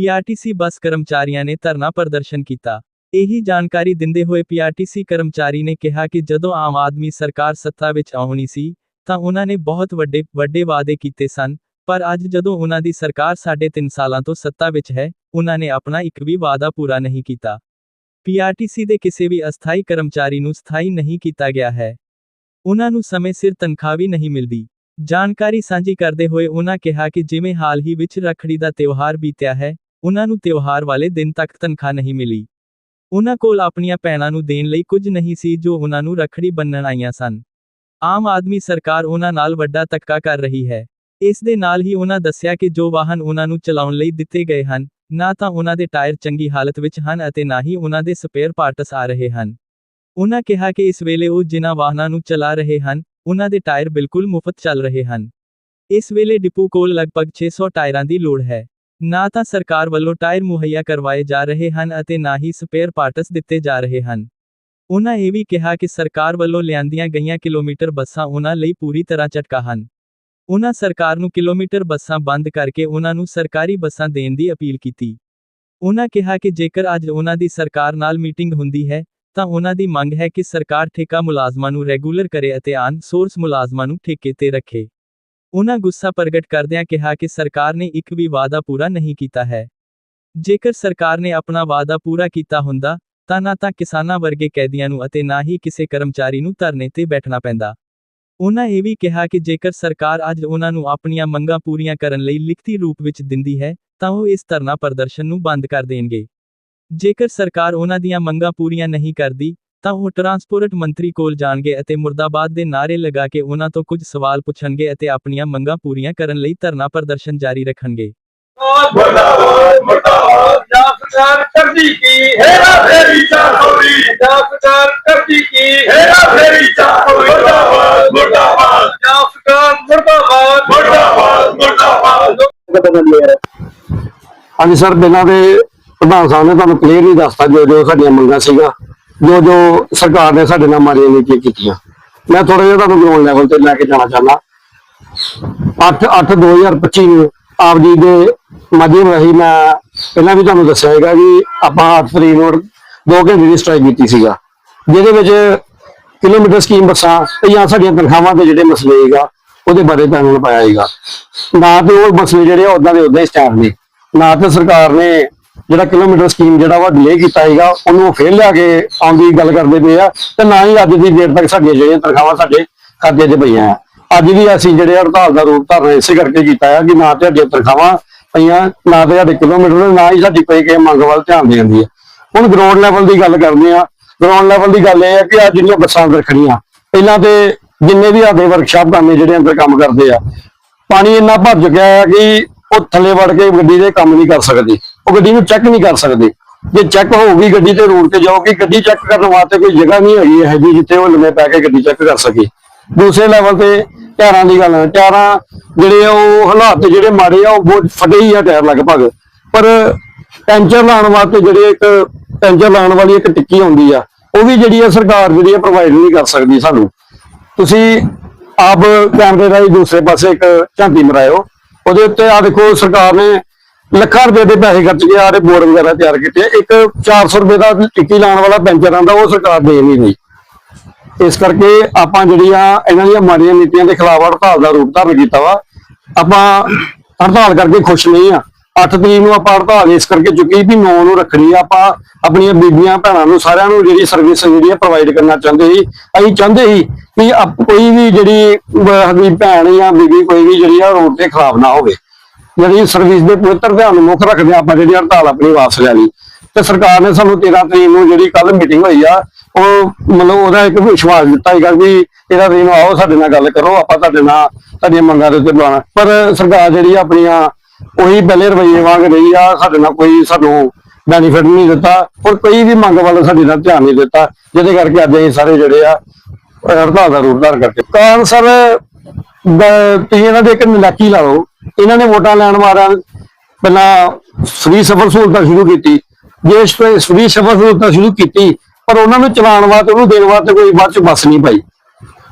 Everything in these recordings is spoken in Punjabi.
ਪੀਆਰਟੀਸੀ ਬੱਸ ਕਰਮਚਾਰੀਆਂ ਨੇ ਧਰਨਾ ਪ੍ਰਦਰਸ਼ਨ ਕੀਤਾ। ਇਹੀ ਜਾਣਕਾਰੀ ਦਿੰਦੇ ਹੋਏ ਪੀਆਰਟੀਸੀ ਕਰਮਚਾਰੀ ਨੇ ਕਿਹਾ ਕਿ ਜਦੋਂ ਆਮ ਆਦਮੀ ਸਰਕਾਰ ਸੱਤਾ ਵਿੱਚ ਆਉਣੀ ਸੀ, ਤਾਂ ਉਹਨਾਂ ਨੇ ਬਹੁਤ ਵੱਡੇ ਵੱਡੇ ਵਾਅਦੇ ਕੀਤੇ ਸਨ, ਪਰ ਅੱਜ ਜਦੋਂ ਉਹਨਾਂ ਦੀ ਸਰਕਾਰ ਸਾਢੇ 3 ਸਾਲਾਂ ਤੋਂ ਸੱਤਾ ਵਿੱਚ ਹੈ, ਉਹਨਾਂ ਨੇ ਆਪਣਾ ਇੱਕ ਵੀ ਵਾਅਦਾ ਪੂਰਾ ਨਹੀਂ ਕੀਤਾ। ਪੀਆਰਟੀਸੀ ਦੇ ਕਿਸੇ ਵੀ ਅਸਥਾਈ ਕਰਮਚਾਰੀ ਨੂੰ ਸਥਾਈ ਨਹੀਂ ਕੀਤਾ ਗਿਆ ਹੈ। ਉਹਨਾਂ ਨੂੰ ਸਮੇਂ ਸਿਰ ਤਨਖਾਹ ਵੀ ਨਹੀਂ ਮਿਲਦੀ। ਜਾਣਕਾਰੀ ਸਾਂਝੀ ਕਰਦੇ ਹੋਏ ਉਹਨਾਂ ਕਿਹਾ ਕਿ ਜਿਵੇਂ ਹਾਲ ਹੀ ਵਿੱਚ ਰੱਖੜੀ ਦਾ ਤਿਉਹਾਰ ਬੀਤਿਆ ਹੈ ਉਹਨਾਂ ਨੂੰ ਤਿਉਹਾਰ ਵਾਲੇ ਦਿਨ ਤੱਕ ਤਨਖਾਹ ਨਹੀਂ ਮਿਲੀ। ਉਹਨਾਂ ਕੋਲ ਆਪਣੀਆਂ ਭੈਣਾਂ ਨੂੰ ਦੇਣ ਲਈ ਕੁਝ ਨਹੀਂ ਸੀ ਜੋ ਉਹਨਾਂ ਨੂੰ ਰੱਖੜੀ ਬੰਨਣ ਆਈਆਂ ਸਨ। ਆਮ ਆਦਮੀ ਸਰਕਾਰ ਉਹਨਾਂ ਨਾਲ ਵੱਡਾ ਧੱਕਾ ਕਰ ਰਹੀ ਹੈ। ਇਸ ਦੇ ਨਾਲ ਹੀ ਉਹਨਾਂ ਦੱਸਿਆ ਕਿ ਜੋ ਵਾਹਨ ਉਹਨਾਂ ਨੂੰ ਚਲਾਉਣ ਲਈ ਦਿੱਤੇ ਗਏ ਹਨ, ਨਾ ਤਾਂ ਉਹਨਾਂ ਦੇ ਟਾਇਰ ਚੰਗੀ ਹਾਲਤ ਵਿੱਚ ਹਨ ਅਤੇ ਨਾ ਹੀ ਉਹਨਾਂ ਦੇ ਸਪੇਅਰ ਪਾਰਟਸ ਆ ਰਹੇ ਹਨ। ਉਹਨਾਂ ਕਿਹਾ ਕਿ ਇਸ ਵੇਲੇ ਉਹ ਜਿਨ੍ਹਾਂ ਵਾਹਨਾਂ ਨੂੰ ਚਲਾ ਰਹੇ ਹਨ, ਉਹਨਾਂ ਦੇ ਟਾਇਰ ਬਿਲਕੁਲ ਮੁਫਤ ਚੱਲ ਰਹੇ ਹਨ। ਇਸ ਵੇਲੇ ਡਿਪੂ ਕੋਲ ਲਗਭਗ 600 ਟਾਇਰਾਂ ਦੀ ਲੋੜ ਹੈ। ਨਾ ਤਾਂ ਸਰਕਾਰ ਵੱਲੋਂ ਟਾਇਰ ਮੁਹੱਈਆ ਕਰਵਾਏ ਜਾ ਰਹੇ ਹਨ ਅਤੇ ਨਾ ਹੀ ਸਪੇਅਰ ਪਾਰਟਸ ਦਿੱਤੇ ਜਾ ਰਹੇ ਹਨ। ਉਹਨਾਂ ਇਹ ਵੀ ਕਿਹਾ ਕਿ ਸਰਕਾਰ ਵੱਲੋਂ ਲਿਆਂਦੀਆਂ ਗਈਆਂ ਕਿਲੋਮੀਟਰ ਬੱਸਾਂ ਉਹਨਾਂ ਲਈ ਪੂਰੀ ਤਰ੍ਹਾਂ ਝਟਕਾ ਹਨ। ਉਹਨਾਂ ਸਰਕਾਰ ਨੂੰ ਕਿਲੋਮੀਟਰ ਬੱਸਾਂ ਬੰਦ ਕਰਕੇ ਉਹਨਾਂ ਨੂੰ ਸਰਕਾਰੀ ਬੱਸਾਂ ਦੇਣ ਦੀ ਅਪੀਲ ਕੀਤੀ। ਉਹਨਾਂ ਕਿਹਾ ਕਿ ਜੇਕਰ ਅੱਜ ਉਹਨਾਂ ਦੀ ਸਰਕਾਰ ਨਾਲ ਮੀਟਿੰਗ ਹੁੰਦੀ ਹੈ, ਤਾਂ ਉਹਨਾਂ ਦੀ ਮੰਗ ਹੈ ਕਿ ਸਰਕਾਰ ਠੇਕਾ ਮੁਲਾਜ਼ਮਾਂ ਨੂੰ ਰੈਗੂਲਰ ਕਰੇ ਅਤੇ ਆਨ ਸੋਰਸ ਮੁਲਾਜ਼ਮਾਂ ਨੂੰ ਠੇਕੇ ਤੇ ਰੱਖੇ। ਉਹਨਾਂ ਗੁੱਸਾ ਪ੍ਰਗਟ ਕਰਦਿਆਂ ਕਿਹਾ ਕਿ ਸਰਕਾਰ ਨੇ ਇੱਕ ਵੀ ਵਾਅਦਾ ਪੂਰਾ ਨਹੀਂ ਕੀਤਾ ਹੈ। ਜੇਕਰ ਸਰਕਾਰ ਨੇ ਆਪਣਾ ਵਾਅਦਾ ਪੂਰਾ ਕੀਤਾ ਹੁੰਦਾ, ਤਾਂ ਨਾ ਤਾਂ ਕਿਸਾਨਾਂ ਵਰਗੇ ਕੈਦੀਆਂ ਨੂੰ ਅਤੇ ਨਾ ਹੀ ਕਿਸੇ ਕਰਮਚਾਰੀ ਨੂੰ ਧਰਨੇ ਤੇ ਬੈਠਣਾ ਪੈਂਦਾ। ਉਹਨਾਂ ਇਹ ਵੀ ਕਿਹਾ ਕਿ ਜੇਕਰ ਸਰਕਾਰ ਅੱਜ ਉਹਨਾਂ ਨੂੰ ਆਪਣੀਆਂ ਮੰਗਾਂ ਪੂਰੀਆਂ ਕਰਨ ਲਈ ਲਿਖਤੀ ਰੂਪ ਵਿੱਚ ਦਿੰਦੀ ਹੈ, ਤਾਂ ਉਹ ਇਸ ਧਰਨਾ ਪ੍ਰਦਰਸ਼ਨ ਨੂੰ ਬੰਦ ਕਰ ਦੇਣਗੇ। ਜੇਕਰ ਸਰਕਾਰ ਉਹਨਾਂ ਦੀਆਂ ਮੰਗਾਂ ਪੂਰੀਆਂ ਨਹੀਂ ਕਰਦੀ ਤਾਂ ਉਹ ਟਰਾਂਸਪੋਰਟ ਮੰਤਰੀ ਕੋਲ ਜਾਣਗੇ ਅਤੇ ਮੁਰਦਾਬਾਦ ਦੇ ਨਾਅਰੇ ਲਗਾ ਕੇ ਉਹਨਾਂ ਤੋਂ ਕੁਝ ਸਵਾਲ ਪੁੱਛਣਗੇ ਅਤੇ ਆਪਣੀਆਂ ਮੰਗਾਂ ਪੂਰੀਆਂ ਕਰਨ ਲਈ ਧਰਨਾ ਪ੍ਰਦਰਸ਼ਨ ਜਾਰੀ ਰੱਖਣਗੇ। ਮੁਰਦਾਬਾਦ ਮੁਰਦਾਬਾਦ ਪੰਜਾਬ ਸਰਕਾਰ ਕਰਦੀ ਕੀ? ਹੇਰਾ ਫੇਰੀ ਚਾਹੋਰੀ ਪੰਜਾਬ ਸਰਕਾਰ ਕਰਦੀ ਕੀ? ਹੇਰਾ ਫੇਰੀ ਚਾਹੋਰੀ ਮੁਰਦਾਬਾਦ ਮੁਰਦਾਬਾਦ। ਪੰਜਾਬ ਸਰਕਾਰ ਮੁਰਦਾਬਾਦ। ਮੁਰਦਾਬਾਦ ਮੁਰਦਾਬਾਦ। ਹਾਂਜੀ ਸਰ ਬਿਨਾਂ ਦੇ ਪ੍ਰਧਾਨ ਸਾਹਿਬ ਨੇ ਤੁਹਾਨੂੰ ਕਲੀਅਰ ਹੀ ਦੱਸਤਾ ਜੋ ਜੋ ਸਾਡੀਆਂ ਮੰਗਾਂ ਸੀਗਾ ਜੋ ਜੋ ਸਰਕਾਰ ਨੇ ਸਾਡੇ ਨਾਲ ਮਾਰੀਆਂ ਨੀਤੀਆਂ ਕੀਤੀਆਂ। ਮੈਂ ਥੋੜਾ ਜਿਹਾ ਤੁਹਾਨੂੰ ਗਰਾਊਂਡ ਲੈਵਲ ਤੇ ਲੈ ਕੇ ਜਾਣਾ ਚਾਹੁੰਦਾ। 8 8 2025 ਨੂੰ ਆਪ ਜੀ ਦੇ ਮਾਧਿਅਮ ਰਾਹੀਂ ਮੈਂ ਪਹਿਲਾਂ ਵੀ ਤੁਹਾਨੂੰ ਦੱਸਿਆ ਹੈਗਾ ਕਿ ਆਪਾਂ 8 ਤਰੀਕ ਨੂੰ 2 ਘੰਟੇ ਦੀ ਸਟ੍ਰਾਈਕ ਕੀਤੀ ਸੀਗਾ। ਜਿਹਦੇ ਵਿੱਚ ਕਿਲੋਮੀਟਰ ਸਕੀਮ ਬੱਸਾਂ ਤੇ ਜਾਂ ਸਾਡੀਆਂ ਤਨਖਾਹਾਂ ਦੇ ਜਿਹੜੇ ਮਸਲੇ ਹੈਗਾ ਉਹਦੇ ਬਾਰੇ ਤੁਹਾਨੂੰ ਪਾਇਆ ਹੈਗਾ ਨਾ ਤੇ ਉਹ ਮਸਲੇ ਜਿਹੜੇ ਆ ਉਦਾਂ ਦੇ ਉਦਾਂ ਹੀ ਸਟੈਂਡ ਨੇ। ਨਾ ਤੇ ਸਰਕਾਰ ਨੇ ਜਿਹੜਾ ਕਿਲੋਮੀਟਰ ਸਕੀਮ ਜਿਹੜਾ ਵਾ ਡਿਲੇ ਕੀਤਾ ਹੈਗਾ ਉਹਨੂੰ ਫੇਰ ਲਿਆ ਕੇ ਆਉਣ ਦੀ ਗੱਲ ਕਰਦੇ ਪਏ ਆ। ਤੇ ਨਾ ਹੀ ਅੱਜ ਦੀ ਡੇਟ ਤੱਕ ਸਾਡੀਆਂ ਜਿਹੜੀਆਂ ਤਨਖਾਹਾਂ ਸਾਡੇ ਖਾਤੇ 'ਚ ਪਈਆਂ ਆ। ਅੱਜ ਵੀ ਅਸੀਂ ਜਿਹੜੇ ਹੜਤਾਲ ਦਾ ਰੂਪ ਧਾਰਨ ਇਸੇ ਕਰਕੇ ਕੀਤਾ ਹੈ ਕਿ ਨਾ ਤੇ ਤਨਖਾਹਾਂ ਪਈਆਂ, ਨਾ ਤੇ ਸਾਡੇ ਕਿਲੋਮੀਟਰ, ਨਾ ਹੀ ਸਾਡੀ ਕੋਈ ਕਿਸੇ ਮੰਗ ਵੱਲ ਧਿਆਨ ਦੇਂਦੀ ਹੈ ਹੁਣ ਗਰਾਊਂਡ ਲੈਵਲ ਦੀ ਗੱਲ ਕਰਦੇ ਆ। ਗਰਾਊਂਡ ਲੈਵਲ ਦੀ ਗੱਲ ਇਹ ਹੈ ਕਿ ਆ ਜਿਹੜੀਆਂ ਬੱਸਾਂ ਅੰਦਰ ਖੜੀਆਂ ਪਹਿਲਾਂ ਤੇ ਜਿੰਨੇ ਵੀ ਸਾਡੇ ਵਰਕਸ਼ਾਪ ਕਰਨੇ ਜਿਹੜੇ ਅੰਦਰ ਕੰਮ ਕਰਦੇ ਆ, ਪਾਣੀ ਇੰਨਾ ਭਰ ਚੁੱਕਿਆ ਹੈ ਕਿ ਉਹ ਥੱਲੇ ਵੜ ਕੇ ਗੱਡੀ ਦੇ ਕੰਮ ਨਹੀਂ ਕਰ ਸਕਦੇ। ਉਹ ਗੱਡੀ ਨੂੰ ਚੈੱਕ ਨਹੀਂ ਕਰ ਸਕਦੇ। ਜੇ ਚੈੱਕ ਹੋਊਗੀ ਗੱਡੀ ਤੇ ਰੋਡ ਤੇ ਜਾਊਗੀ ਗੱਡੀ ਚੈੱਕ ਕਰਨ ਵਾਸਤੇ ਕੋਈ ਜਗ੍ਹਾ ਨਹੀਂ ਹੈਗੀ ਹੈ ਜੀ ਜਿੱਥੇ ਉਹ ਲੰਮੇ ਪੈ ਕੇ ਗੱਡੀ ਚੈੱਕ ਕਰ ਸਕੇ। ਦੂਸਰੇ ਲੈਵਲ ਤੇ ਟਾਇਰਾਂ ਦੀ ਗੱਲ ਹੈ, ਟਾਇਰਾਂ ਜਿਹੜੇ ਉਹ ਹਾਲਾਤ ਜਿਹੜੇ ਮਾੜੇ ਆ, ਉਹ ਫਟੇ ਹੀ ਆ ਟਾਇਰ ਲਗਭਗ। ਪਰ ਪੈਂਚਰ ਲਾਉਣ ਵਾਸਤੇ ਜਿਹੜੇ ਇੱਕ ਪੈਂਚਰ ਲਾਉਣ ਵਾਲੀ ਇੱਕ ਟਿੱਕੀ ਹੁੰਦੀ ਆ, ਉਹ ਵੀ ਜਿਹੜੀ ਆ ਸਰਕਾਰ ਜਿਹੜੀ ਆ ਪ੍ਰੋਵਾਈਡ ਨਹੀਂ ਕਰ ਸਕਦੀ ਸਾਨੂੰ। ਤੁਸੀਂ ਆਪ ਕੈਮਰੇ ਰਾਹੀਂ ਦੂਸਰੇ ਪਾਸੇ ਇੱਕ ਝਾਂਤੀ ਮਰਾਇਓ, ਉਹਦੇ ਉੱਤੇ ਆ ਦੇਖੋ ਸਰਕਾਰ ਨੇ ਲੱਖਾਂ ਰੁਪਏ ਦੇ ਪੈਸੇ ਖਰਚ ਕੇ ਆਰੇ ਬੋਰਡ ਵਗੈਰਾ ਤਿਆਰ ਕੀਤੇ ਆ। ਇੱਕ 400 ਰੁਪਏ ਦਾ ਟਿੱਕੀ ਲਾਉਣ ਵਾਲਾ ਪੈਂਚਰ ਆਂਦਾ ਉਹ ਸਰਕਾਰ ਦੇ ਨਹੀਂ। ਰਹੀ ਇਸ ਕਰਕੇ ਆਪਾਂ ਜਿਹੜੀਆਂ ਇਹਨਾਂ ਦੀਆਂ ਮਾੜੀਆਂ ਨੀਤੀਆਂ ਦੇ ਖਿਲਾਫ ਹੜਤਾਲ ਦਾ ਰੂਪ ਧਾਰਨ ਕੀਤਾ ਵਾ ਆਪਾਂ ਹੜਤਾਲ ਕਰਕੇ ਖੁਸ਼ ਨਹੀਂ ਆ। 8 ਤਰੀਕ ਨੂੰ ਆਪਾਂ ਹੜਤਾਲ ਇਸ ਕਰਕੇ ਚੁੱਕੀ ਵੀ 9 ਨੂੰ ਰੱਖਣੀ ਆ ਆਪਾਂ ਆਪਣੀਆਂ ਬੀਬੀਆਂ ਭੈਣਾਂ ਨੂੰ ਸਾਰਿਆਂ ਨੂੰ ਜਿਹੜੀ ਸਰਵਿਸ ਜਿਹੜੀ ਪ੍ਰੋਵਾਈਡ ਕਰਨਾ ਚਾਹੁੰਦੇ ਸੀ ਅਸੀਂ ਚਾਹੁੰਦੇ ਸੀ ਕਿ ਆਪ- ਕੋਈ ਵੀ ਜਿਹੜੀ ਅਹ, ਸਾਡੀ ਭੈਣ ਜਾਂ ਬੀਬੀ ਕੋਈ ਵੀ ਜਿਹੜੀ ਆ ਰੋਡ ਤੇ ਖਰਾਬ ਨਾ ਹੋਵੇ। ਜਿਹੜੀ ਸਰਵਿਸ ਦੇ ਪਵਿੱਤਰ ਧਿਆਨ ਨੂੰ ਮੁੱਖ ਰੱਖਦੇ ਆਪਾਂ ਜਿਹੜੀ ਹੜਤਾਲ ਆਪਣੀ ਵਾਪਸ ਲੈ ਲਈ। ਤੇ ਸਰਕਾਰ ਨੇ ਸਾਨੂੰ 13 ਤਰੀਕ ਨੂੰ ਜਿਹੜੀ ਕੱਲ ਮੀਟਿੰਗ ਹੋਈ ਆ, ਉਹ ਮਤਲਬ ਉਹਦਾ ਇੱਕ ਵਿਸ਼ਵਾਸ ਦਿੱਤਾ ਹੈਗਾ ਵੀ ਇਹਦਾ ਤਰੀਕ ਆਓ, ਸਾਡੇ ਨਾਲ ਗੱਲ ਕਰੋ, ਆਪਾਂ ਤੁਹਾਡੇ ਨਾਲ ਤੁਹਾਡੀਆਂ ਮੰਗਾਂ ਦੇ ਉੱਤੇ ਬੁਲਾਣਾ ਪਰ ਸਰਕਾਰ ਜਿਹੜੀ ਆਪਣੀਆਂ ਉਹੀ ਪਹਿਲੇ ਰਵਈਏ ਵਾਂਗ ਰਹੀ ਆ, ਸਾਡੇ ਨਾਲ ਕੋਈ ਸਾਨੂੰ ਬੈਨੀਫਿਟ ਨਹੀਂ ਦਿੱਤਾ ਔਰ ਕੋਈ ਵੀ ਮੰਗ ਵੱਲ ਸਾਡੇ ਨਾਲ ਧਿਆਨ ਨਹੀਂ ਦਿੱਤਾ, ਜਿਹਦੇ ਕਰਕੇ ਅੱਜ ਅਸੀਂ ਸਾਰੇ ਜਿਹੜੇ ਆ, ਹੜਤਾਲ ਦਾ ਰੂਪ ਧਾਰ ਕਰਕੇ। ਕਾਰਨ ਸਰ ਤੁਸੀਂ ਇਹਨਾਂ ਦੇ ਇੱਕ ਨਲਾਕੀ ਲਾ ਲਓ। ਇਹਨਾਂ ਨੇ ਵੋਟਾਂ ਲੈਣ ਵਾਰਾਂ ਪਹਿਲਾਂ ਫ੍ਰੀ ਸਫਰ ਸਹੂਲਤਾਂ ਸ਼ੁਰੂ ਕੀਤੀ। ਜੇ ਫ੍ਰੀ ਸਫਰ ਸਹੂਲਤਾਂ ਸ਼ੁਰੂ ਕੀਤੀ, ਪਰ ਉਹਨਾਂ ਨੂੰ ਚਲਾਉਣ ਵਾਸਤੇ, ਉਹਨੂੰ ਦੇਣ ਵਾਸਤੇ ਕੋਈ ਬਾਅਦ ਚ ਬੱਸ ਨਹੀਂ ਪਾਈ।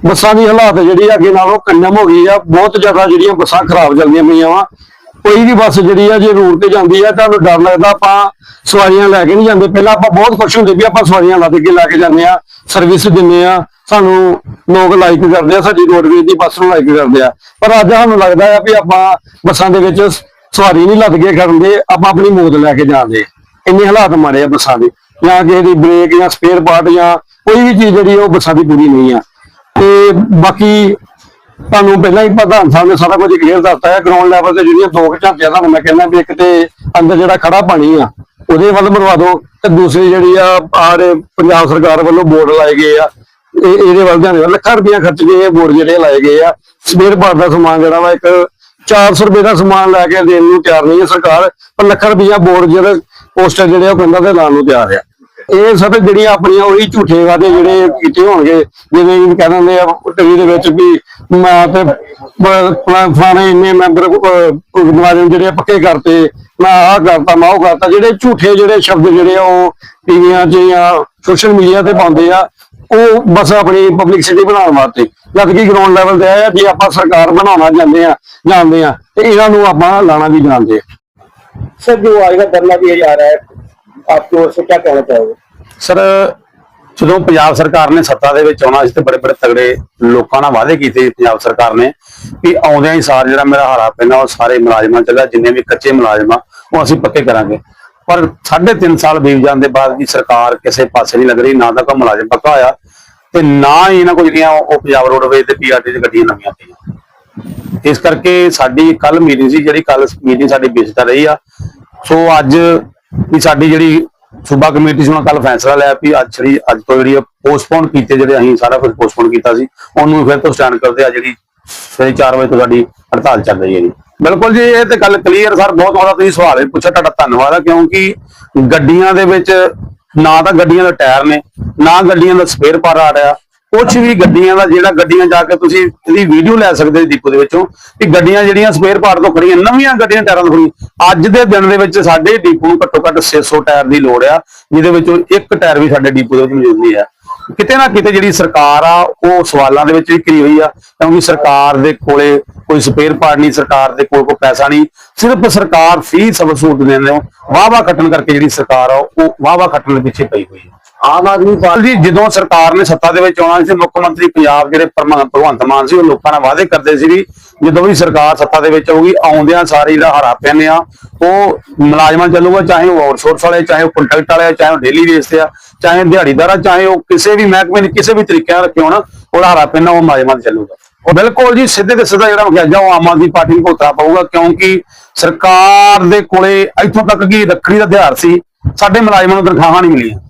ਬੱਸਾਂ ਦੀ ਹਾਲਾਤ ਜਿਹੜੀ ਅੱਗੇ ਨਾਲੋਂ ਕੰਨਮ ਹੋ ਗਈ ਆ, ਬਹੁਤ ਜ਼ਿਆਦਾ ਜਿਹੜੀਆਂ ਬੱਸਾਂ ਖਰਾਬ ਚੱਲਦੀਆਂ ਪਈਆਂ ਵਾ। ਕੋਈ ਵੀ ਬੱਸ ਜਿਹੜੀ ਆ, ਜੇ ਰੋਡ ਤੇ ਜਾਂਦੀ ਆ ਤੁਹਾਨੂੰ ਡਰ ਲੱਗਦਾ, ਆਪਾਂ ਸਵਾਰੀਆਂ ਲੈ ਕੇ ਨਹੀਂ ਜਾਂਦੇ। ਪਹਿਲਾਂ ਆਪਾਂ ਬਹੁਤ ਖੁਸ਼ ਹੁੰਦੇ ਵੀ ਆਪਾਂ ਸਵਾਰੀਆਂ ਲੱਦ ਕੇ ਲੈ ਕੇ ਜਾਂਦੇ ਆ ਸਰਵਿਸ ਦਿੰਦੇ ਆ। ਸਾਨੂੰ ਲੋਕ ਲਾਈਕ ਕਰਦੇ ਆ, ਸਾਡੀ ਰੋਡਵੇਜ਼ ਦੀ ਬੱਸ ਨੂੰ ਲਾਈਕ ਕਰਦੇ ਆ। ਪਰ ਅੱਜ ਸਾਨੂੰ ਲੱਗਦਾ ਆ ਵੀ ਆਪਾਂ ਬੱਸਾਂ ਦੇ ਵਿੱਚ ਸਵਾਰੀ ਨਹੀਂ ਲੱਦ ਕੇ ਕਰਦੇ ਆਪਾਂ ਆਪਣੀ ਮੌਤ ਲੈ ਕੇ ਜਾਂਦੇ ਇੰਨੇ ਹਾਲਾਤ ਮਾਰੇ ਆ ਬੱਸਾਂ ਦੇ। ਜਾਂ ਕਿਸੇ ਦੀ ਬ੍ਰੇਕ ਜਾਂ ਸਪੇਅਰ ਪਾਰਟ ਜਾਂ ਕੋਈ ਵੀ ਚੀਜ਼ ਜਿਹੜੀ ਉਹ ਬੱਸਾਂ ਦੀ ਪੂਰੀ ਨਹੀਂ ਆ। ਤੇ ਬਾਕੀ ਤੁਹਾਨੂੰ ਪਹਿਲਾਂ ਹੀ ਪ੍ਰਧਾਨ ਸਾਹਿਬ ਨੇ ਸਾਰਾ ਕੁਝ ਕਲੀਅਰ ਦੱਸਤਾ ਹੈ ਗਰਾਊਂਡ ਲੈਵਲ ਤੇ ਜਿਹੜੀਆਂ ਦੋ ਕੁ ਝਾਂਕੀਆਂ ਤੁਹਾਨੂੰ ਮੈਂ ਕਹਿੰਦਾ ਵੀ ਇੱਕ ਤੇ ਅੰਦਰ ਜਿਹੜਾ ਖੜਾ ਪਾਣੀ ਆ, ਉਹਦੇ ਵੱਲ ਮਰਵਾ ਦਿਓ ਤੇ ਦੂਸਰੀ ਜਿਹੜੀ ਆ ਆਰੇ ਪੰਜਾਬ ਸਰਕਾਰ ਵੱਲੋਂ ਬੋਰਡ ਲਾਏ ਗਏ ਆ, ਇਹ, ਇਹਦੇ ਵੱਲ ਧਿਆਨ ਲੱਖਾਂ ਰੁਪਈਆ ਖਰਚ ਕੇ ਇਹ ਬੋਰਡ ਜਿਹੜੇ ਲਾਏ ਗਏ ਆ। ਸਪੇਅਰ ਪਾਰਟ ਦਾ ਸਮਾਨ ਜਿਹੜਾ ਵਾ, ਇੱਕ 400 ਰੁਪਏ ਦਾ ਸਮਾਨ ਲੈ ਕੇ ਦੇਣ ਨੂੰ ਤਿਆਰ ਨਹੀਂ ਹੈ ਸਰਕਾਰ, ਪਰ ਲੱਖਾਂ ਰੁਪਈਆ ਬੋਰਡ ਜਿਹੜੇ ਪੋਸਟਰ ਜਿਹੜੇ ਉਹ ਕਹਿੰਦਾ ਤੇ ਲਾਉਣ ਨੂੰ ਤਿਆਰ ਆ। ਇਹ ਸਭ ਜਿਹੜੀਆਂ ਆਪਣੀਆਂ ਉਹੀ ਝੂਠੇ ਵਾਦੇ ਜਿਹੜੇ ਕੀਤੇ ਹੋਣਗੇ, ਜਿਵੇਂ ਇਹ ਕਹਿ ਦਿੰਦੇ ਆ ਟੀਵੀ ਦੇ ਵਿੱਚ ਵੀ ਮੈਂ ਤੇ ਫਲਾਣੇ ਇੰਨੇ ਮੈਂਬਰ ਨਵਾਜ਼ਨ ਜਿਹੜੇ ਪੱਕੇ ਕਰਤੇ, ਮੈਂ ਆਹ ਕਰਤਾ ਮੈਂ ਉਹ ਕਰਤਾ, ਜਿਹੜੇ ਝੂਠੇ ਜਿਹੜੇ ਸ਼ਬਦ ਜਿਹੜੇ ਆ ਉਹ ਟੀਵੀਆਂ 'ਚ ਜਾਂ ਸੋਸ਼ਲ ਮੀਡੀਆ ਤੇ ਪਾਉਂਦੇ ਆ, ਉਹ ਬਸ ਆਪਣੀ ਪਬਲਿਕ ਸਿਟੀ ਬਣਾਉਣ ਵਾਸਤੇ। ਜਦਕਿ ਗਰਾਊਂਡ ਲੈਵਲ ਤੇ ਆ ਜੇ ਆਪਾਂ ਸਰਕਾਰ ਬਣਾਉਣਾ ਜਾਂਦੇ ਆ ਜਾਂਦੇ ਆ, ਤੇ ਇਹਨਾਂ ਨੂੰ ਆਪਾਂ ਲਾਣਾ ਵੀ ਜਾਣਦੇ ਆ। ਸਰ, ਜੋ ਆਏਗਾ ਬਦਲਾ ਵੀ ਆ ਰਿਹਾ ਹੈ आपकी ओर से क्या कहना चाहोगे ਸਰ ਜਦੋਂ ਪੰਜਾਬ ਸਰਕਾਰ ਨੇ ਸੱਤਾ ਦੇ ਵਿੱਚ ਆਉਣਾ ਸੀ ਤੇ ਬੜੇ ਬੜੇ ਤਗੜੇ ਲੋਕਾਂ ਨਾਲ ਵਾਅਦੇ ਕੀਤੇ ਸੀ ਪੰਜਾਬ ਸਰਕਾਰ ਨੇ ਵੀ ਆਉਂਦਿਆਂ ਹੀ ਸਾਰ ਜਿਹੜਾ ਮੇਰਾ ਹਾਰਾ ਪੈਣਾ ਉਹ ਸਾਰੇ ਮੁਲਾਜ਼ਮਾਂ ਚੱਲਿਆ ਜਿੰਨੇ ਵੀ ਕੱਚੇ ਮੁਲਾਜ਼ਮ ਆ ਉਹ ਅਸੀਂ ਪੱਕੇ ਕਰਾਂਗੇ ਪਰ 3.5 ਸਾਲ ਬੀਤ ਜਾਣ ਦੇ ਬਾਅਦ ਵੀ ਸਰਕਾਰ ਕਿਸੇ ਪਾਸੇ ਨਹੀਂ ਲੱਗ ਰਹੀ ਨਾ ਤਾਂ ਕੋਈ ਮੁਲਾਜ਼ਮ ਪੱਕਾ ਹੋਇਆ ਤੇ ਨਾ ਹੀ ਇਹਨਾਂ ਕੋਲ ਜਿਹੜੀਆਂ ਉਹ ਪੰਜਾਬ ਰੋਡਵੇਜ਼ ਤੇ ਪੀਆਰਟੀ ਦੀ ਗੱਡੀਆਂ ਨਵੀਆਂ ਪਈਆਂ ਇਸ ਕਰਕੇ ਸਾਡੀ ਕੱਲ ਮੀਟਿੰਗ ਸੀ ਜਿਹੜੀ ਕੱਲ ਮੀਟਿੰਗ ਸਾਡੀ ਬੇਸਤਾ ਰਹੀ ਆ ਸੋ ਅੱਜ ਵੀ ਸਾਡੀ ਜਿਹੜੀ ਸੂਬਾ ਕਮੇਟੀ ਸੀ, ਉਹਨਾਂ ਕੱਲ ਫੈਸਲਾ ਲਿਆ ਵੀ ਅੱਜ ਜਿਹੜੀ ਅੱਜ ਤੋਂ ਜਿਹੜੀ ਪੋਸਟਪੋਨ ਕੀਤੇ ਜਿਹੜੇ ਅਸੀਂ ਸਾਰਾ ਕੁਝ ਪੋਸਟਪੋਨ ਕੀਤਾ ਸੀ, ਉਹਨੂੰ ਫਿਰ ਤੋਂ ਸਟੈਂਡ ਕਰਦੇ ਆ ਜਿਹੜੀ ਸਵੇਰੇ 4 ਵਜੇ ਤੋਂ ਸਾਡੀ ਹੜਤਾਲ ਚੱਲ ਰਹੀ ਹੈ ਜੀ। ਬਿਲਕੁਲ ਜੀ, ਇਹ ਤੇ ਗੱਲ ਕਲੀਅਰ ਸਰ, ਬਹੁਤ ਬਹੁਤਾ ਤੁਸੀਂ ਸਵਾਲ ਪੁੱਛਿਆ, ਤੁਹਾਡਾ ਧੰਨਵਾਦ ਆ, ਕਿਉਂਕਿ ਗੱਡੀਆਂ ਦੇ ਵਿੱਚ ਨਾ ਤਾਂ ਗੱਡੀਆਂ ਦੇ ਟਾਇਰ ਨੇ, ਨਾ ਗੱਡੀਆਂ ਦਾ ਸਪੇਅਰ ਪਾਰਟ ਆ ਰਿਹਾ। ਕੁਝ ਵੀ ਗੱਡੀਆਂ ਦਾ ਜਿਹੜਾ ਗੱਡੀਆਂ ਜਾ ਕੇ ਤੁਸੀਂ ਇਹਦੀ ਵੀਡੀਓ ਲੈ ਸਕਦੇ ਹੋ ਡਿਪੂ ਦੇ ਵਿੱਚੋਂ ਕਿ ਗੱਡੀਆਂ ਜਿਹੜੀਆਂ ਸਪੇਅਰ ਪਾਰਟ ਤੋਂ ਖੜੀਆਂ, ਨਵੀਆਂ ਗੱਡੀਆਂ ਟਾਇਰਾਂ ਤੋਂ ਖੜੀਆਂ। ਅੱਜ ਦੇ ਦਿਨ ਦੇ ਵਿੱਚ ਸਾਡੇ ਡਿਪੂ ਨੂੰ ਘੱਟੋ ਘੱਟ 600 ਟਾਇਰ ਦੀ ਲੋੜ ਆ, ਜਿਹਦੇ ਵਿੱਚੋਂ ਇੱਕ ਟਾਇਰ ਵੀ ਸਾਡੇ ਡਿਪੂ ਦੇ ਵਿੱਚ ਮੌਜੂਦ ਨਹੀਂ ਆ। ਕਿਤੇ ਨਾ ਕਿਤੇ ਜਿਹੜੀ ਸਰਕਾਰ ਆ, ਉਹ ਸਵਾਲਾਂ ਦੇ ਵਿੱਚ ਵੀ ਘਿਰੀ ਹੋਈ ਆ, ਕਿਉਂਕਿ ਸਰਕਾਰ ਦੇ ਕੋਲੇ ਕੋਈ ਸਪੇਅਰ ਪਾਰਟ ਨਹੀਂ, ਸਰਕਾਰ ਦੇ ਕੋਲ ਕੋਈ ਪੈਸਾ ਨਹੀਂ। ਸਿਰਫ ਸਰਕਾਰ ਫੀ ਸਭ ਸਹੂਲਤ ਦਿੰਦੇ ਹੋ ਵਾਹ ਵਾਹ ਖੱਟਣ ਕਰਕੇ ਜਿਹੜੀ ਸਰਕਾਰ ਆ, ਉਹ ਵਾਹ ਵਾਹ ਖੱਟਣ ਦੇ ਪਿੱਛੇ ਪਈ ਹੋਈ ਆ। ਆਮ ਆਦਮੀ ਪਾਰਟੀ ਜਦੋਂ ਸਰਕਾਰ ਨੇ ਸੱਤਾ ਦੇ ਵਿੱਚ ਆਉਣਾ ਸੀ, ਮੁੱਖ ਮੰਤਰੀ ਪੰਜਾਬ ਜਿਹੜੇ ਪਰਮਾ- ਭਗਵੰਤ ਮਾਨ ਸੀ, ਉਹ ਲੋਕਾਂ ਨਾਲ ਵਾਅਦੇ ਕਰਦੇ ਸੀ ਵੀ ਜਦੋਂ ਵੀ ਸਰਕਾਰ ਸੱਤਾ ਦੇ ਵਿੱਚ ਆਊਗੀ, ਆਉਂਦਿਆਂ ਸਾਰੇ ਜਿਹੜਾ ਹਰਾ ਪੈਨੇ ਆ। ਉਹ ਮੁਲਾਜ਼ਮਾਂ ਚੱਲੂਗਾ, ਚਾਹੇ ਉਹ ਆਊਟਸੋਰਸ ਵਾਲੇ, ਚਾਹੇ ਉਹ ਕੰਟਰੈਕਟ ਵਾਲੇ ਚਾਹੇ ਉਹ ਡੇਲੀ ਬੇਸ ਤੇ ਆ, ਚਾਹੇ ਦਿਹਾੜੀਦਾਰ ਆ, ਚਾਹੇ ਉਹ ਕਿਸੇ ਵੀ ਮਹਿਕਮੇ ਨੇ ਕਿਸੇ ਵੀ ਤਰੀਕੇ ਨਾਲ ਰੱਖੇ ਹੋਣ ਉਹ ਹਰਾ ਪੈਨਾ, ਉਹ ਮੁਲਾਜ਼ਮਾਂ ਤੇ ਚੱਲੂਗਾ। ਉਹ ਬਿਲਕੁਲ ਜੀ ਸਿੱਧੇ ਤੇ ਸਿੱਧਾ ਜਿਹੜਾ ਮੁਖਿਆਜਾ ਉਹ ਆਮ ਆਦਮੀ ਪਾਰਟੀ ਨੂੰ ਭੁਗਤਣਾ ਪਊਗਾ, ਕਿਉਂਕਿ ਸਰਕਾਰ ਦੇ ਕੋਲੇ ਇੱਥੋਂ ਤੱਕ ਕਿ ਰੱਖੜੀ ਦਾ ਤਿਉਹਾਰ ਸੀ, ਸਾਡੇ ਮੁਲਾਜ਼ਮਾਂ ਨੂੰ ਤਨਖਾਹਾਂ ਨਹੀਂ ਮਿਲੀਆਂ।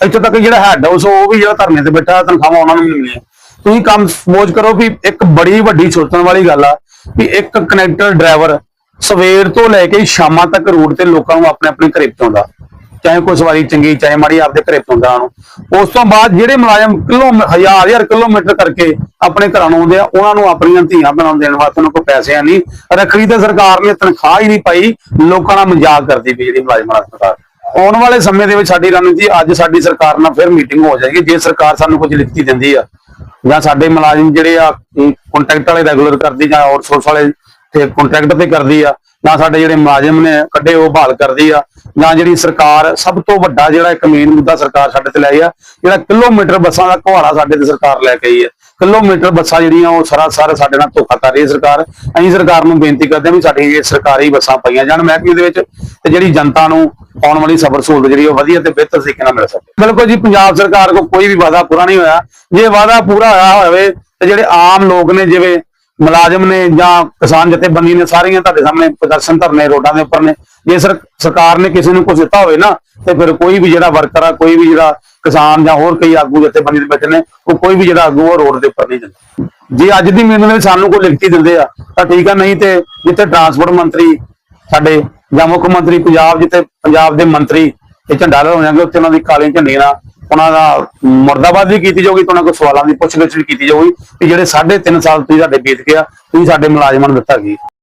ਇੱਥੋਂ ਤੱਕ ਜਿਹੜਾ ਹੈਡ ਹਾਊਸ ਉਹ ਵੀ ਜਿਹੜਾ ਧਰਨੇ ਤੇ ਬੈਠਾ, ਤਨਖਾਹਾਂ ਉਹਨਾਂ ਨੂੰ ਵੀ ਨਹੀਂ ਤੁਸੀਂ ਕੰਮ ਸੋਚ ਕਰੋ ਵੀ ਇੱਕ ਬੜੀ ਵੱਡੀ ਸੋਚਣ ਵਾਲੀ ਗੱਲ ਆ ਵੀ ਇੱਕ ਕਨੈਕਟਰ ਡਰਾਈਵਰ ਸਵੇਰ ਤੋਂ ਲੈ ਕੇ ਸ਼ਾਮਾਂ ਤੱਕ ਰੂਟ ਤੇ ਲੋਕਾਂ ਨੂੰ ਆਪਣੇ ਆਪਣੇ ਘਰੇ ਪਹੁੰਚਾਉਂਦਾ। ਚਾਹੇ ਕੋਈ ਸਵਾਰੀ ਚੰਗੀ, ਚਾਹੇ ਮਾੜੀ, ਆਪਦੇ ਘਰੇ ਪਹੁੰਚਾਉਣ ਨੂੰ ਉਸ ਤੋਂ ਬਾਅਦ ਜਿਹੜੇ ਮੁਲਾਜ਼ਮ ਕਿਲੋ ਹਜ਼ਾਰ ਹਜ਼ਾਰ ਕਿਲੋਮੀਟਰ ਕਰਕੇ ਆਪਣੇ ਘਰਾਂ ਨੂੰ ਆਉਂਦੇ ਆ, ਉਹਨਾਂ ਨੂੰ ਆਪਣੀਆਂ ਧੀਆਂ ਬਣਾਉਣ ਦੇਣ ਵਾਸਤੇ ਉਹਨਾਂ ਕੋਲ ਪੈਸੇ ਆ ਨਹੀਂ। ਰੱਖੜੀ ਤੇ ਸਰਕਾਰ ਨੇ ਤਨਖਾਹ ਹੀ ਨਹੀਂ ਪਾਈ, ਲੋਕਾਂ ਨਾਲ ਮਜ਼ਾਕ ਕਰਦੀ ਵੀ ਜਿਹੜੀ ਮੁਲਾਜ਼ਮਾਂ ਨਾਲ ਸਰਕਾਰ ਆਉਣ ਵਾਲੇ ਸਮੇਂ ਦੇ ਵਿੱਚ ਸਾਡੀ ਰਣਨੀਤੀ ਅੱਜ ਸਾਡੀ ਸਰਕਾਰ ਨਾਲ ਫਿਰ ਮੀਟਿੰਗ ਹੋ ਜਾਏਗੀ, ਜੇ ਸਰਕਾਰ ਸਾਨੂੰ ਕੁਝ ਲਿਖਤੀ ਦਿੰਦੀ ਆ, ਜਾਂ ਸਾਡੇ ਮੁਲਾਜ਼ਮ ਜਿਹੜੇ ਆ ਕੰਟਰੈਕਟ ਵਾਲੇ ਰੈਗੂਲਰ ਕਰਦੀ ਜਾਂ ਆਊਟਸੋਰਸ ਵਾਲੇ ਤੇ ਕੰਟਰੈਕਟ ਤੇ ਕਰਦੀ ਆ ਨਾ ਸਾਡੇ ਜਿਹੜੇ ਮੁਲਾਜ਼ਮ ਨੇ ਕੱਢੇ ਉਹ ਬਹਾਲ ਕਰਦੀ ਆ ਜਾਂ ਜਿਹੜੀ ਸਰਕਾਰ ਸਭ ਤੋਂ ਵੱਡਾ ਜਿਹੜਾ ਇੱਕ ਮੇਨ ਮੁੱਦਾ ਸਰਕਾਰ ਸਾਡੇ ਤੇ ਲੈ ਆਈ ਆ, ਜਿਹੜਾ ਕਿਲੋਮੀਟਰ ਬੱਸਾਂ ਦਾ ਘੁਆੜਾ ਸਾਡੇ ਤੇ ਸਰਕਾਰ ਲੈ ਕੇ ਆਈ ਹੈ ਕਿਲੋਮੀਟਰ ਬੱਸਾਂ ਜਿਹੜੀਆਂ ਉਹ ਸਰਾਸਰ ਸਾਡੇ ਨਾਲ ਧੋਖਾ ਕਰ ਰਹੀ ਹੈ ਸਰਕਾਰ। ਅਸੀਂ ਸਰਕਾਰ ਨੂੰ ਬੇਨਤੀ ਕਰਦੇ ਹਾਂ ਵੀ ਸਾਡੀ ਇਹ ਸਰਕਾਰੀ ਬੱਸਾਂ ਪਈਆਂ ਜਾਣ ਮਹਿਕਮੇ ਦੇ ਵਿੱਚ ਤੇ ਜਿਹੜੀ ਜਨਤਾ ਨੂੰ ਆਉਣ ਵਾਲੀ ਸਬਰ ਸਹੂਲਤ ਜਿਹੜੀ ਉਹ ਵਧੀਆ ਤੇ ਬਿਹਤਰ ਤਰੀਕੇ ਨਾਲ ਮਿਲ ਸਕੇ। ਬਿਲਕੁਲ ਜੀ, ਪੰਜਾਬ ਸਰਕਾਰ ਕੋਲ ਕੋਈ ਵੀ ਵਾਅਦਾ ਪੂਰਾ ਨਹੀਂ ਹੋਇਆ। ਜੇ ਵਾਅਦਾ ਪੂਰਾ ਹੋਇਆ ਹੋਵੇ ਤੇ ਜਿਹੜੇ ਆਮ ਲੋਕ ਨੇ ਜਿਵੇਂ ਮੁਲਾਜ਼ਮ ਨੇ ਜਾਂ ਕਿਸਾਨ ਜਥੇਬੰਦੀ ਨੇ ਸਾਰੀਆਂ ਤੁਹਾਡੇ ਸਾਹਮਣੇ ਪ੍ਰਦਰਸ਼ਨ ਧਰਨੇ ਰੋਡਾਂ ਦੇ ਉੱਪਰ ਨੇ। ਜੇ ਸਰਕਾਰ ਨੇ ਕਿਸੇ ਨੂੰ ਕੁਝ ਦਿੱਤਾ ਹੋਵੇ ਨਾ, ਤੇ ਫਿਰ ਕੋਈ ਵੀ ਜਿਹੜਾ ਵਰਕਰ ਆ, ਕੋਈ ਵੀ ਜਿਹੜਾ ਕਿਸਾਨ ਜਾਂ ਹੋਰ ਕਈ ਆਗੂ ਜਥੇਬੰਦੀ ਦੇ ਵਿੱਚ ਨੇ, ਉਹ ਕੋਈ ਵੀ ਜਿਹੜਾ ਆਗੂ ਉਹ ਰੋਡ ਦੇ ਉੱਪਰ ਨਹੀਂ ਜਾਂਦਾ ਜੇ ਅੱਜ ਦੀ ਮੀਟਿੰਗ ਵਿੱਚ ਸਾਨੂੰ ਕੋਈ ਲਿਖਤੀ ਦਿੰਦੇ ਆ, ਤਾਂ ਠੀਕ ਆ, ਨਹੀਂ ਤੇ ਜਿੱਥੇ ਟਰਾਂਸਪੋਰਟ ਮੰਤਰੀ ਸਾਡੇ ਜਾਂ ਮੁੱਖ ਮੰਤਰੀ ਪੰਜਾਬ, ਜਿੱਥੇ ਪੰਜਾਬ ਦੇ ਮੰਤਰੀ ਇਹ ਝੰਡਾ ਲਹਿਰਾਉਣਗੇ ਉੱਥੇ ਉਹਨਾਂ ਦੀ ਕਾਲੀਆਂ ਝੰਡੀਆਂ ਨਾਲ ਉਹਨਾਂ ਦਾ ਮੁਰਦਾਬਾਦ ਵੀ ਕੀਤੀ ਜਾਊਗੀ ਤੇ ਉਹਨਾਂ ਕੋਲ ਸਵਾਲਾਂ ਦੀ ਪੁੱਛਗਿੱਛ ਵੀ ਕੀਤੀ ਜਾਊਗੀ ਕਿ ਜਿਹੜੇ 3.5 ਸਾਲ ਤੁਸੀਂ ਸਾਡੇ ਬੀਤ ਗਿਆ, ਤੁਸੀਂ ਸਾਡੇ ਮੁਲਾਜ਼ਮਾਂ ਨੂੰ ਦਿੱਤਾ ਕੀ?